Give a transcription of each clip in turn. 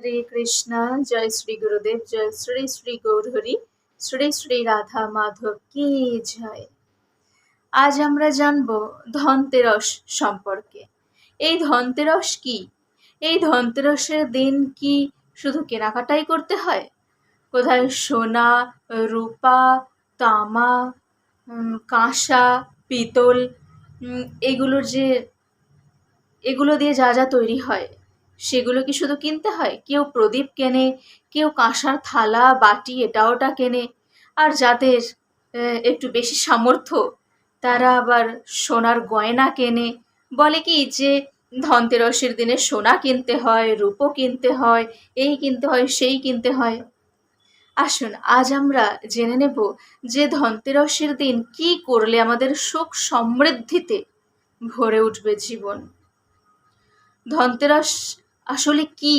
হরে কৃষ্ণ জয় শ্রী গুরুদেব জয় শ্রী শ্রী গৌরহরি শ্রী শ্রী রাধা মাধব কি জয় আজ আমরা জানব ধনতেরস সম্পর্কে। এই ধনতেরস কি? এই ধনতেরসের দিন কি শুধু কেনাকাটাই করতে হয়? কোথায় সোনা, রূপা, তামা কাঁসা, পিতল এগুলোর যে, এগুলো দিয়ে যা যা তৈরি হয়। সেগুলো কি শুধু কিনতে হয়? কেউ প্রদীপ কেনে, কেউ কাঁসার থালা, বাটি এটা ওটা কেনে। আর যাদের একটু বেশি সামর্থ্য, তারা আবার সোনার গয়না কেনে। বলে কি যে, ধনতেরসের দিনে সোনা কিনতে হয়, রূপো কিনতে হয়, এই কিনতে হয়, সেই কিনতে হয়। আসুন, আজ আমরা জেনে নেব যে ধনতেরসের দিন কি করলে আমাদের সুখ সমৃদ্ধিতে ভরে উঠবে জীবন। ধনতেরাস আসলে কি?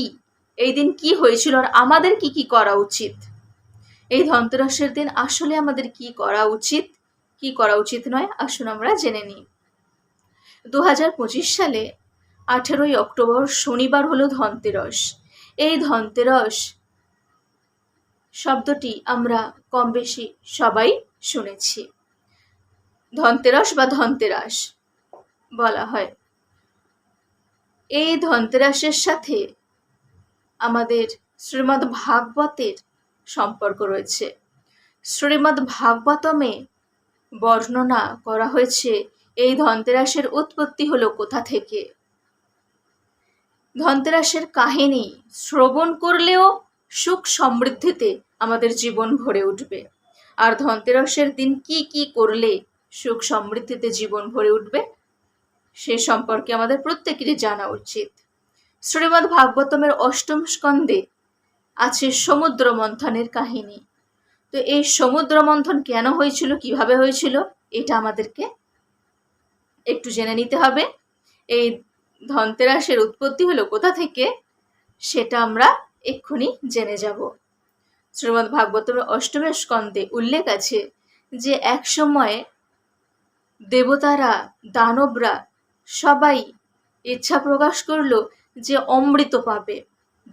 এই দিন কি হয়েছিল আর আমাদের কি কি করা উচিত? এই ধনতেরাসের দিন আসলে আমাদের কি করা উচিত? কি করা উচিত নয়? আসুন আমরা জেনে নিই। দু হাজার পঁচিশ সালে আঠেরোই অক্টোবর শনিবার হলো ধনতেরস। এই ধনতেরস শব্দটি আমরা কম বেশি সবাই শুনেছি। ধনতেরস বা ধনতেরাস বলা হয়। এই ধনতেরাসের সাথে আমাদের শ্রীমদ্ ভাগবতের সম্পর্ক রয়েছে। শ্রীমদ্ ভাগবতমে বর্ণনা করা হয়েছে, এই ধনতেরাসের উৎপত্তি হলো কোথা থেকে? ধনতেরাসের কাহিনী, শ্রবণ করলেও সুখ সমৃদ্ধিতে আমাদের জীবন ভরে উঠবে। আর ধনতেরাসের দিন কি কি করলে সুখ সমৃদ্ধিতে জীবন ভরে উঠবে? সে সম্পর্কে আমাদের প্রত্যেকেরই জানা উচিত। শ্রীমদ্ ভাগবতমের অষ্টম স্কন্ধে আছে সমুদ্র মন্থনের কাহিনী। তো এই সমুদ্র মন্থন কেন হয়েছিল, কীভাবে হয়েছিল, এটা আমাদেরকে একটু জেনে নিতে হবে। এই ধনতেরাসের উৎপত্তি হলো কোথা থেকে, সেটা আমরা এক্ষুনি জেনে যাব। শ্রীমদ্ ভাগবতমের অষ্টমের স্কন্ধে উল্লেখ আছে যে এক সময়ে দেবতারা, দানবরা সবাই ইচ্ছা প্রকাশ করল যে অমৃত পাবে।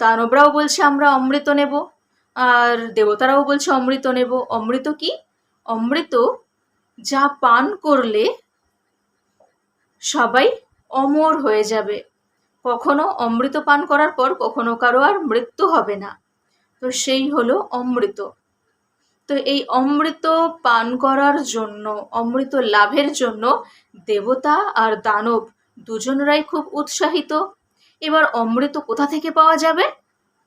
দানবরাও বলছে, আমরা অমৃত নেব। আর দেবতারাও বলছে, অমৃত নেব। অমৃত কি? অমৃত যা পান করলে সবাই অমর হয়ে যাবে। কখনো অমৃত পান করার পর কখনো কারও আর মৃত্যু হবে না। তো সেই হলো অমৃত। তো এই অমৃত পান করার জন্য, অমৃত লাভের জন্য দেবতা আর দানব দুজনরাই খুব উৎসাহিত। এবার অমৃত কোথা থেকে পাওয়া যাবে?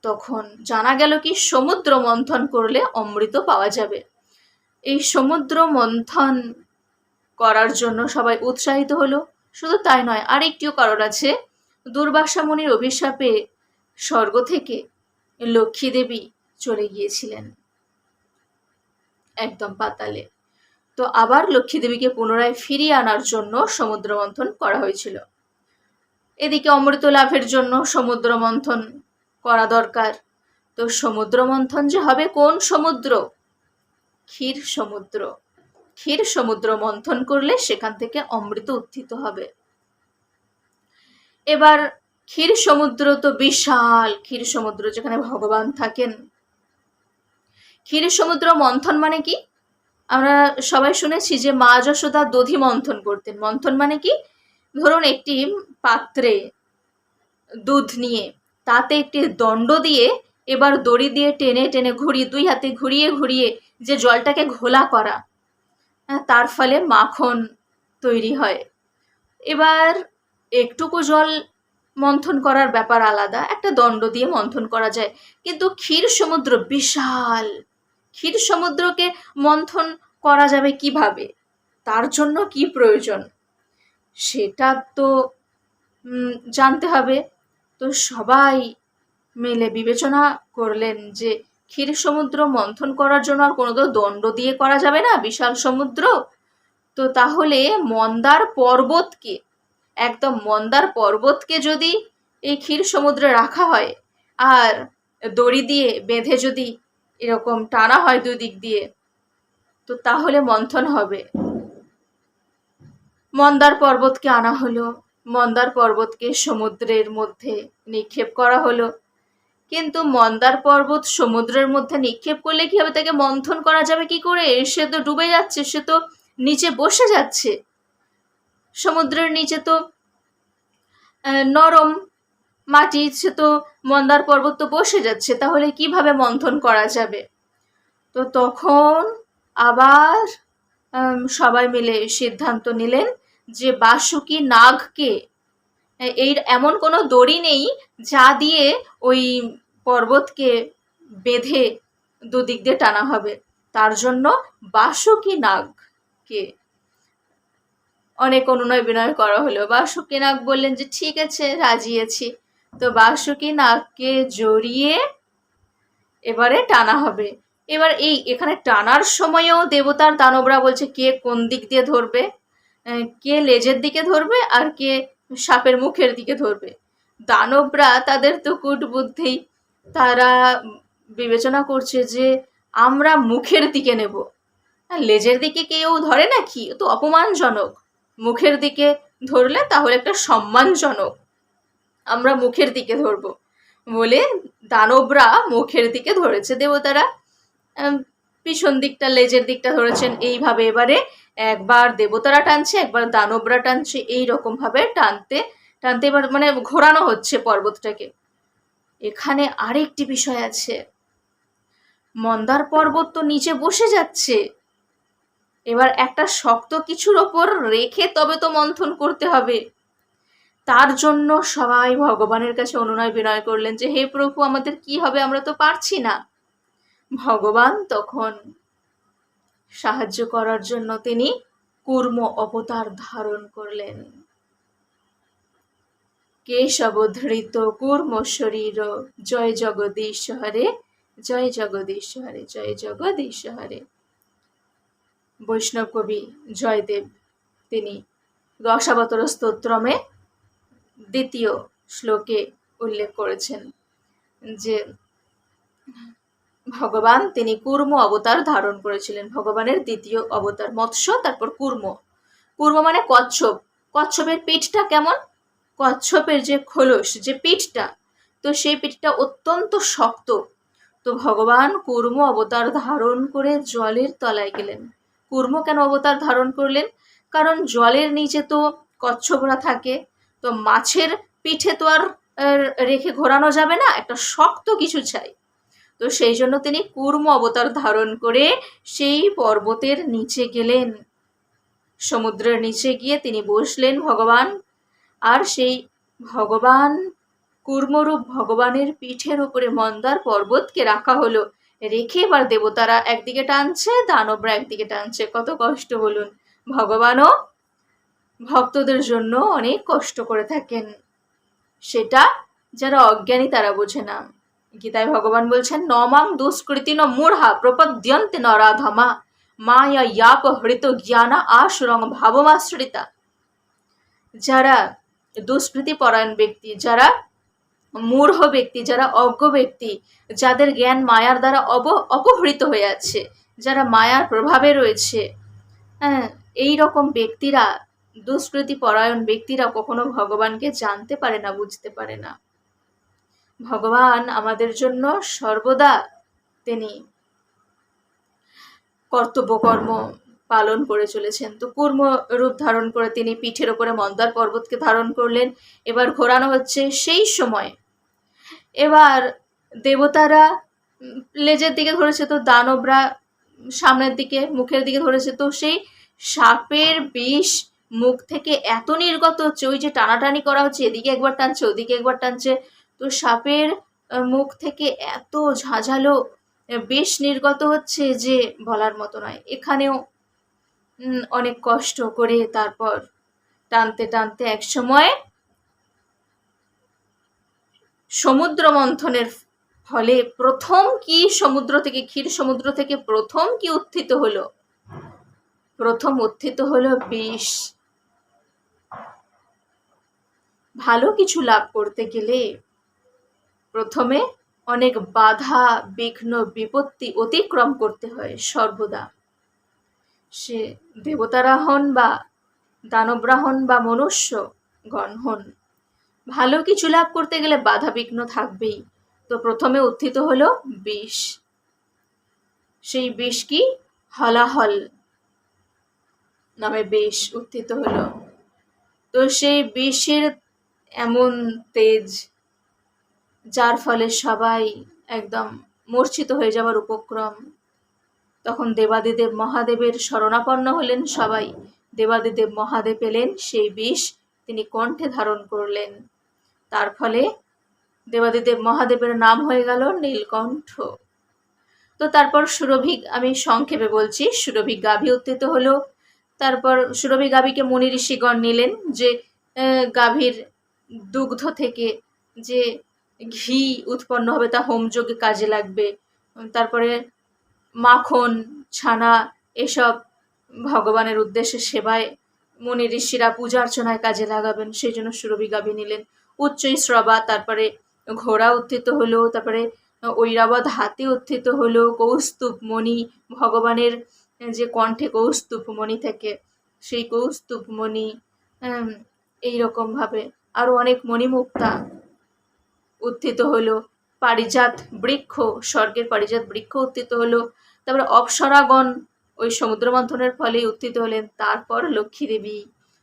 তখন জানা গেল কি সমুদ্র মন্থন করলে অমৃত পাওয়া যাবে। এই সমুদ্র মন্থন করার জন্য সবাই উৎসাহিত হলো। শুধু তাই নয়, আরেকটিও কারণ আছে। দুর্বাসা মুনির অভিশাপে স্বর্গ থেকে লক্ষ্মী দেবী চলে গিয়েছিলেন। একদম পাতালে। তো আবার লক্ষ্মী দেবীকে পুনরায় ফিরিয়ে আনার জন্য সমুদ্র মন্থন করা হয়েছিল। এদিকে অমৃত লাভের জন্য সমুদ্র মন্থন করা দরকার। তো সমুদ্র মন্থন যে হবে কোন সমুদ্র? ক্ষীর সমুদ্র। ক্ষীর সমুদ্র মন্থন করলে সেখান থেকে অমৃত উত্থিত হবে। এবার ক্ষীর সমুদ্র তো বিশাল। ক্ষীর সমুদ্র যেখানে ভগবান থাকেন ক্ষীর সমুদ্র মন্থন মানে কি? আমরা সবাই শুনেছি যে মা যশোদা দধি মন্থন করতেন। মন্থন মানে কি? ধরুন একটি পাত্রে দুধ নিয়ে তাতে একটি দণ্ড দিয়ে এবার দড়ি দিয়ে টেনে টেনে ঘুরিয়ে দুই হাতে ঘুরিয়ে ঘুরিয়ে যে জলটাকে ঘোলা করা হ্যাঁ, তার ফলে মাখন তৈরি হয়। এবার একটুকু জল মন্থন করার ব্যাপার আলাদা একটা দণ্ড দিয়ে মন্থন করা যায়। কিন্তু ক্ষীর সমুদ্র বিশাল ক্ষীর সমুদ্রকে মন্থন করা যাবে কীভাবে? তার জন্য কি প্রয়োজন? সেটা তো জানতে হবে। তো সবাই মিলে বিবেচনা করলেন যে ক্ষীর সমুদ্র মন্থন করার জন্য আর কোনো তো দণ্ড দিয়ে করা যাবে না, বিশাল সমুদ্র। তো তাহলে মন্দার পর্বতকে, একদম মন্দার পর্বতকে যদি এই ক্ষীর সমুদ্রে রাখা হয়, আর দড়ি দিয়ে বেঁধে যদি এরকম টানা হয় দুই দিক দিয়ে। তো তাহলে মন্থন হবে। মন্দার পর্বতকে আনা হলো। মন্দার পর্বতকে সমুদ্রের মধ্যে নিক্ষেপ করা হলো। কিন্তু মন্দার পর্বত সমুদ্রের মধ্যে নিক্ষেপ করলে কি হবে? তাকে মন্থন করা যাবে কি করে? সে তো ডুবে যাচ্ছে, সে তো নিচে বসে যাচ্ছে। সমুদ্রের নিচে তো নরম মাটি ইচ্ছে তো মন্দার পর্বত তো বসে যাচ্ছে, তাহলে কীভাবে মন্থন করা যাবে? তো তখন আবার সবাই মিলে সিদ্ধান্ত নিলেন যে বাসুকি নাগকে, এ- এই এমন কোনো দড়ি নেই যা দিয়ে ওই পর্বতকে বেঁধে দুদিক দিয়ে টানা হবে। তার জন্য বাসুকি নাগকে অনেক অনুনয় বিনয় করা হলো। বাসুকি নাগ বললেন যে, ঠিক আছে, রাজি আছি। তো বাসুকি নাগকে জড়িয়ে এবারে টানা হবে। এবার এই এখানে টানার সময়ও দেবতার দানবরা বলছে কে কোন দিক দিয়ে ধরবে কে লেজের দিকে ধরবে আর কে সাপের মুখের দিকে ধরবে। দানবরা তাদের তো কূট বুদ্ধি, তারা বিবেচনা করছে যে আমরা মুখের দিকে নেব। লেজের দিকে কেউ ধরে নাকি তো অপমানজনক। মুখের দিকে ধরলে তাহলে একটা সম্মানজনক। আমরা মুখের দিকে ধরবো। বলে দানবরা মুখের দিকে ধরেছে। দেবতারা পিছন দিকটা, লেজের দিকটা ধরেছেন। এইভাবে এবারে একবার দেবতারা টানছে, একবার দানবরা টানছে। এই ভাবে টানতে টানতে এবার মানে ঘোরানো হচ্ছে পর্বতটাকে। এখানে আরেকটি বিষয় আছে। মন্দার পর্বত তো নিচে বসে যাচ্ছে। এবার একটা শক্ত কিছুর ওপর রেখে তবে তো মন্থন করতে হবে। তার জন্য সবাই ভগবানের কাছে অনুনয় বিনয় করলেন যে, হে প্রভু, আমাদের কি হবে? আমরা তো পারছি না। ভগবান তখন সাহায্য করার জন্য তিনি কুর্ম অবতার ধারণ করলেন। কেশব ধৃত কুর্ম শরীর, জয় জগদীশ হরে, জয় জগদীশ হরে, জয় জগদীশ হরে। বৈষ্ণব কবি জয়দেব, তিনি দশাবতর স্তোত্রমে দ্বিতীয় শ্লোকে উল্লেখ করেছেন যে, ভগবান তিনি কুর্ম অবতার ধারণ করেছিলেন। ভগবানের দ্বিতীয় অবতার মৎস্য, তারপর কুর্ম। কুর্ম মানে কচ্ছপ। কচ্ছপের পিঠটা কেমন? কচ্ছপের যে খোলস, যে পিঠটা, তো সেই পিঠটা অত্যন্ত শক্ত। তো ভগবান কুর্ম অবতার ধারণ করে জলের তলায় গেলেন। কুর্ম কেন অবতার ধারণ করলেন? কারণ জলের নিচে তো কচ্ছপরা থাকে তো মাছের পিঠে তো আর রেখে ঘোরানো যাবে না, একটা শক্ত কিছু চাই। তো সেই জন্য তিনি কুর্ম অবতার ধারণ করে সেই পর্বতের নিচে গেলেন। সমুদ্রের নিচে গিয়ে তিনি বসলেন ভগবান, আর সেই ভগবান, কুর্মরূপ ভগবানের পিঠের উপরে মন্দার পর্বতকে রাখা হলো। রেখে এবার দেবতারা একদিকে টানছে, দানবরা একদিকে টানছে। কত কষ্ট বলুন। ভগবানও ভক্তদের জন্য অনেক কষ্ট করে থাকেন। সেটা যারা অজ্ঞানী তারা বোঝে না। গীতায় ভগবান বলছেন নমাং দুষ্কৃতি ন মূঢ়া, প্রপদ্যন্তে নরাধমা মায়া ইয়াপ হৃত জ্ঞানা আশুরং ভাবমাশ্রিতা। যারা দুষ্কৃতি পরায়ণ ব্যক্তি, যারা মূঢ় ব্যক্তি, যারা অজ্ঞ ব্যক্তি, যাদের জ্ঞান মায়ার দ্বারা অব, অপহৃত হয়ে আছে, যারা মায়ার প্রভাবে রয়েছে হ্যাঁ এই রকম ব্যক্তিরা দুষ্কৃতি পরায়ণ ব্যক্তিরা কখনো ভগবানকে জানতে পারে না, বুঝতে পারে না। ভগবান আমাদের জন্য সর্বদা তিনি কর্তব্য কর্ম পালন করে চলেছেন। তো কুর্ম রূপ ধারণ করে তিনি পিঠের ওপরে মন্দার পর্বতকে ধারণ করলেন। এবার ঘোরানো হচ্ছে সেই সময়। এবার দেবতারা লেজের দিকে ধরেছে তো, দানবরা সামনের দিকে, মুখের দিকে ধরেছে তো, সেই সাপের বিষ মুখ থেকে এত নির্গত হচ্ছে ওই যে টানাটানি করা হচ্ছে, এদিকে একবার টানছে, ওদিকে একবার টানছে। তো সাপের মুখ থেকে এত ঝাঁঝালো বেশ নির্গত হচ্ছে যে বলার মতো নয়। এখানেও অনেক কষ্ট করে তারপর টানতে টানতে এক সময় সমুদ্র মন্থনের ফলে প্রথম কি সমুদ্র থেকে, ক্ষীর সমুদ্র থেকে প্রথম কি উত্থিত হলো? প্রথম উত্থিত হলো বিষ। ভালো কিছু লাভ করতে গেলে প্রথমে অনেক বাধা, বিঘ্ন, বিপত্তি অতিক্রম করতে হয় সর্বদা। সে দেবতারা হন বা দানবরা হন বা মনুষ্য গণ হন, ভালো কিছু লাভ করতে গেলে বাধা, বিঘ্ন থাকবেই। তো প্রথমে উত্থিত হলো বিষ। সেই বিষ কি? হলাহল নামে বিষ উত্থিত হলো। তো সেই বিষের এমন তেজ যার ফলে সবাই একদম মূর্ছিত হয়ে যাওয়ার উপক্রম। তখন দেবাদিদেব মহাদেবের শরণাপন্ন হলেন সবাই। দেবাদিদেব মহাদেব এলেন, সেই বিষ তিনি কণ্ঠে ধারণ করলেন। তার ফলে দেবাদিদেব মহাদেবের নাম হয়ে গেল নীলকণ্ঠ। তো তারপর সুরভি, আমি সংক্ষেপে বলছি, সুরভি গাভী উত্থিত হলো। তারপর সুরভি গাভীকে মুনি ঋষিগণ নিলেন যে গাভীর দুগ্ধ থেকে যে ঘি উৎপন্ন হবে তা হোমযোগে কাজে লাগবে। তারপরে মাখন, ছানা এসব ভগবানের উদ্দেশ্যে সেবায় মুনি ঋষিরা পূজা অর্চনায় কাজে লাগাবেন। সেই জন্য সুরভি গাভী নিলেন। উচ্চই শ্রবা তারপরে ঘোড়া উত্থিত হলো, তারপরে ঐরাবত হাতি উত্থিত হলো, কৌস্তুভ মণি, ভগবানের যে কণ্ঠে কৌস্তুভ মণি থেকে, সেই কৌস্তুভ মণি এইরকমভাবে আরও অনেক মণিমুক্তা। উত্থিত হলো পারিজাত বৃক্ষ, স্বর্গের পারিজাত বৃক্ষ উত্থিত হলো। তারপরে অপ্সরাগণ ওই সমুদ্র মন্থনের ফলে উত্থিত হলেন। তারপর লক্ষ্মী দেবী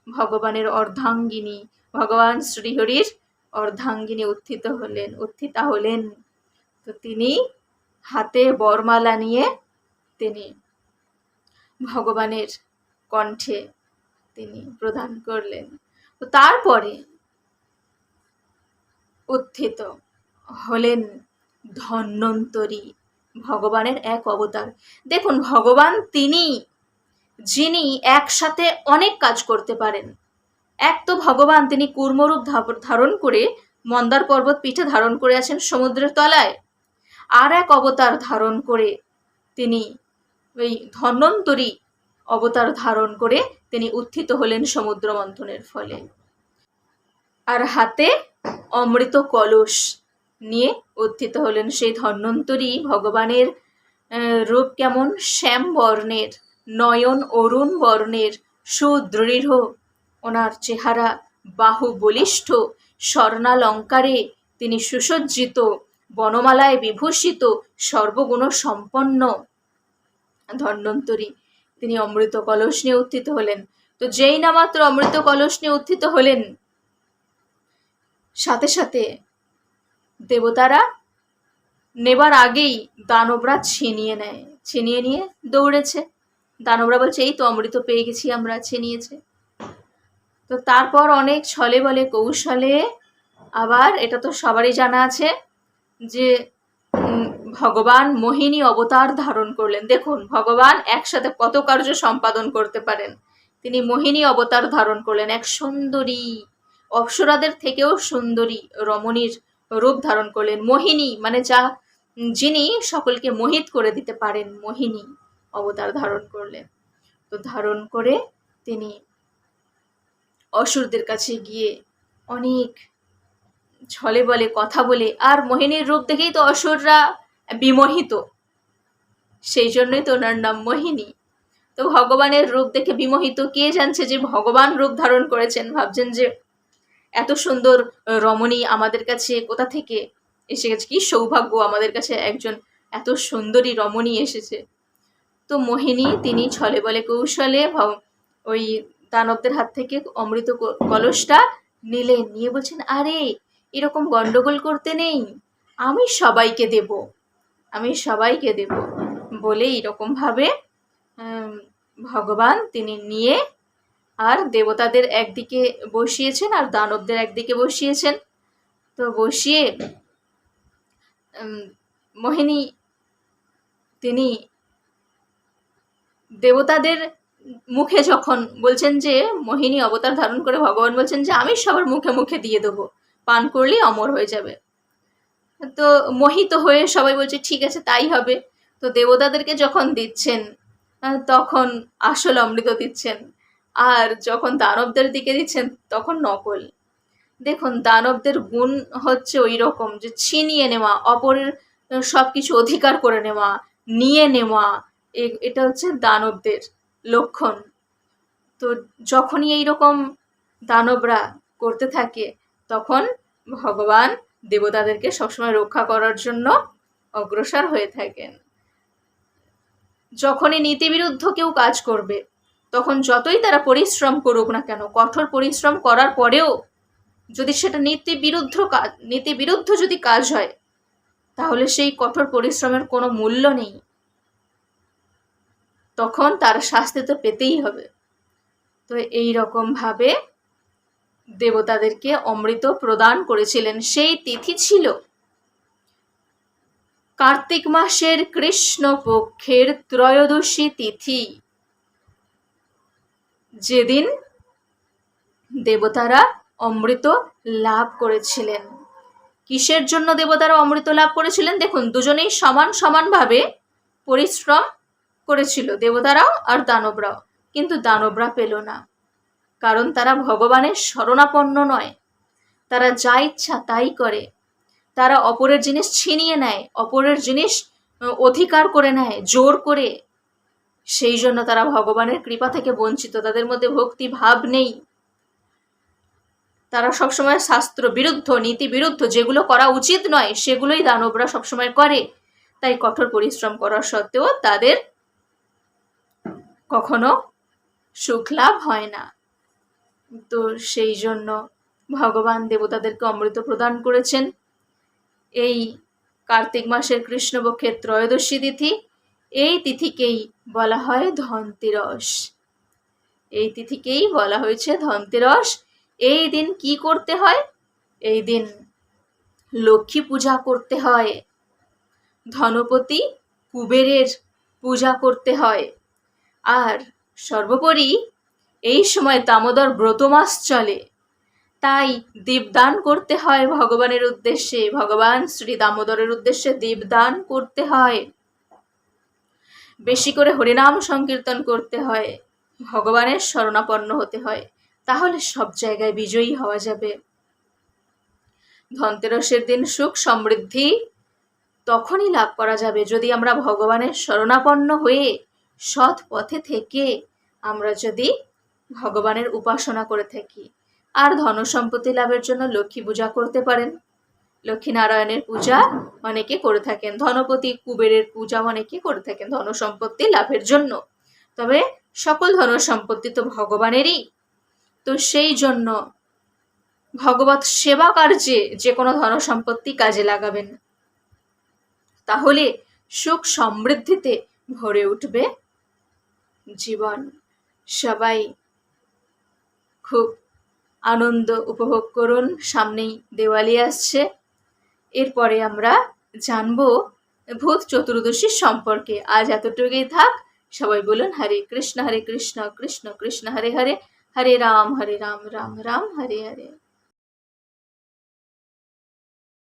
ভগবানের অর্ধাঙ্গিনী, ভগবান শ্রীহরির অর্ধাঙ্গিনী উত্থিত হলেন, উত্থিতা হলেন। তো তিনি হাতে বরমালা নিয়ে তিনি ভগবানের কণ্ঠে তিনি প্রদান করলেন। তো তারপরে উত্থিত হলেন ধন্যন্তরী ভগবানের এক অবতার। দেখুন, ভগবান তিনি, যিনি একসাথে অনেক কাজ করতে পারেন। এক তো ভগবান তিনি কুর্মরূপ ধারণ করে মন্দার পর্বত পিঠে ধারণ করে আছেন সমুদ্রের তলায়। আর এক অবতার ধারণ করে তিনি ওই ধন্বন্তরী অবতার ধারণ করে তিনি উত্থিত হলেন সমুদ্র মন্থনের ফলে। আর হাতে অমৃত কলস নিয়ে উত্থিত হলেন সেই ধন্বন্তরী ভগবানের রূপ কেমন? শ্যাম বর্ণের, নয়ন অরুণ বর্ণের, সুদৃঢ়। ওনার চেহারা বাহু বলিষ্ঠ স্বর্ণালঙ্কারে তিনি সুসজ্জিত, বনমালায় বিভূষিত সর্বগুণ সম্পন্ন ধন্বন্তরী, তিনি অমৃত কলস নিয়ে উত্থিত হলেন। তো যেই না মাত্র অমৃত কলস নিয়ে উত্থিত হলেন সাথে সাথে দেবতারা নেবার আগেই দানবরা ছিনিয়ে নেয়, ছিনিয়ে নিয়ে দৌড়েছে। দানবরা বলছে, এই তো অমৃত পেয়ে গেছি আমরা ছিনিয়েছে। তো তারপর অনেক ছলে বলে কৌশলে আবার এটা তো সবারই জানা আছে যে ভগবান মোহিনী অবতার ধারণ করলেন। দেখুন, ভগবান একসাথে কত কার্য সম্পাদন করতে পারেন। তিনি মোহিনী অবতার ধারণ করলেন, এক সুন্দরী অপ্সরাদের থেকেও সুন্দরী রমণীর রূপ ধারণ করলেন। মোহিনী মানে যা, যিনি সকলকে মোহিত করে দিতে পারেন, মোহিনী অবতার ধারণ করলেন। তো ধারণ করে তিনি অসুরদের কাছে গিয়ে অনেক ছলে বলে কথা বলে, আর মোহিনীর রূপ দেখেই তো অসুররা বিমোহিত। সেই জন্যই তো ওনার নাম মোহিনী। তো ভগবানের রূপ দেখে বিমোহিত কে জানছে যে ভগবান রূপ ধারণ করেছেন? ভাবছেন যে এত সুন্দর রমণী আমাদের কাছে কোথা থেকে এসে গেছে? কি সৌভাগ্য আমাদের কাছে একজন এত সুন্দরী রমণী এসেছে। তো মোহিনী, তিনি ছলে বলে কৌশলে ওই দানবদের হাত থেকে অমৃত কলসটা নিলেন। নিয়ে বলছেন, আরে, এরকম গন্ডগোল করতে নেই। আমি সবাইকে দেব। আমি সবাইকে দেব। বলে এরকমভাবে ভগবান তিনি নিয়ে আর দেবতাদের একদিকে বসিয়েছেন আর দানবদের একদিকে বসিয়েছেন। তো বসিয়ে মোহিনী, তিনি দেবতাদের মুখে যখন বলছেন যে, মোহিনী অবতার ধারণ করে ভগবান বলছেন যে, আমি সবার মুখে মুখে দিয়ে দেবো। পান করলেই অমর হয়ে যাবে। তো মোহিত হয়ে সবাই বলছে, ঠিক আছে, তাই হবে। তো দেবতাদেরকে যখন দিচ্ছেন, তখন আসল অমৃত দিচ্ছেন। আর যখন দানবদের দিকে দিচ্ছেন, তখন নকল। দেখুন, দানবদের গুণ হচ্ছে ওই রকম যে ছিনিয়ে নেওয়া, অপরের সব কিছু অধিকার করে নেওয়া, নিয়ে নেওয়া এটা হচ্ছে দানবদের লক্ষণ। তো যখনই এই রকম দানবরা করতে থাকে, তখন ভগবান দেবতাদেরকে সবসময় রক্ষা করার জন্য অগ্রসর হয়ে থাকেন। যখনই নীতিবিরুদ্ধ কেউ কাজ করবে তখন যতই তারা পরিশ্রম করুক না কেন, কঠোর পরিশ্রম করার পরেও যদি সেটা নীতি বিরুদ্ধ কাজ নীতি বিরুদ্ধ যদি কাজ হয়, তাহলে সেই কঠোর পরিশ্রমের কোনো মূল্য নেই। তখন তার শাস্তি তো পেতেই হবে। তো এই রকম ভাবে দেবতাদেরকে অমৃত প্রদান করেছিলেন। সেই তিথি ছিল কার্তিক মাসের কৃষ্ণ পক্ষের ত্রয়োদশী তিথি। যেদিন দেবতারা অমৃত লাভ করেছিলেন। কিসের জন্য দেবতারা অমৃত লাভ করেছিলেন? দেখুন, দুজনেই সমান সমানভাবে পরিশ্রম করেছিল, দেবতারাও আর দানবরাও। কিন্তু দানবরা পেল না, কারণ তারা ভগবানের শরণাপন্ন নয়। তারা যা ইচ্ছা তাই করে। তারা অপরের জিনিস ছিনিয়ে নেয়, অপরের জিনিস, অধিকার করে নেয়, জোর করে। সেই জন্য তারা ভগবানের কৃপা থেকে বঞ্চিত, তাদের মধ্যে ভক্তি ভাব নেই। তারা সবসময় শাস্ত্র বিরুদ্ধ, নীতি বিরুদ্ধ, যেগুলো করা উচিত নয়, সেগুলোই দানবরা সবসময় করে। তাই কঠোর পরিশ্রম করার সত্ত্বেও তাদের কখনো সুখ লাভ হয় না। তো সেই জন্য ভগবান দেবতাদেরকে অমৃত প্রদান করেছেন। এই কার্তিক মাসের কৃষ্ণপক্ষের ত্রয়োদশী তিথি এই তিথিকেই বলা হয় ধনতেরস। এই তিথিকেই বলা হয়েছে ধনতেরস। এই দিন কি করতে হয়? এই দিন লক্ষ্মী পূজা করতে হয়। ধনপতি কুবেরের পূজা করতে হয়। আর সর্বোপরি এই সময় দামোদর ব্রত মাস চলে। তাই দীপদান করতে হয় ভগবানের উদ্দেশ্যে। ভগবান শ্রী দামোদরের উদ্দেশ্যে দীপদান করতে হয়। বেশি করে হরিনাম সংকীর্তন করতে হয়, ভগবানের শরণাপন্ন হতে হয়, তাহলে সব জায়গায় বিজয়ী হওয়া যাবে। ধনতেরসের দিন সুখ সমৃদ্ধি তখনই লাভ করা যাবে যদি আমরা ভগবানের শরণাপন্ন হয়ে সৎ পথে থেকে আমরা যদি ভগবানের উপাসনা করে থাকি। আর ধন সম্পত্তি লাভের জন্য লক্ষ্মী পূজা করতে পারেন। লক্ষ্মীনারায়ণের পূজা অনেকে করে থাকেন, ধনপতি কুবেরের পূজা অনেকে করে থাকেন ধন সম্পত্তি লাভের জন্য। তবে সকল ধন সম্পত্তি তো ভগবানেরই। তো সেই জন্য ভগবত সেবা কার্যে যে কোনো ধন সম্পত্তি কাজে লাগাবেন। তাহলে সুখ সমৃদ্ধিতে ভরে উঠবে জীবন। সবাই খুব আনন্দ উপভোগ করুন। সামনেই দেওয়ালি আসছে। এরপরে আমরা জানব ভূত চতুর্দশীর সম্পর্কে। আজ এতটুকুই থাক। সবাই বলুন, হরে কৃষ্ণ হরে কৃষ্ণ কৃষ্ণ কৃষ্ণ, হরে হরে হরে রাম হরে রাম রাম রাম, হরে হরে।